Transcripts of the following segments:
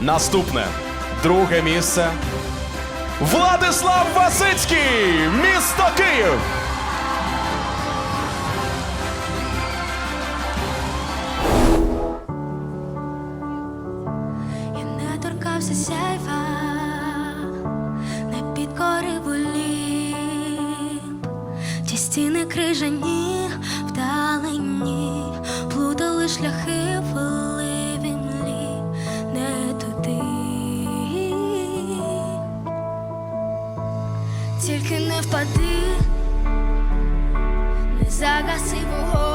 Наступне друге місце. Владислав Васицький, місто Київ. Я не торкався сяйва, не підкорив уліп, ті стіни крижані вдалині, плутали шляхи. тільки не впади, не загаси вогонь.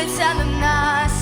дивляться на нас.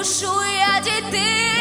душу я дітей.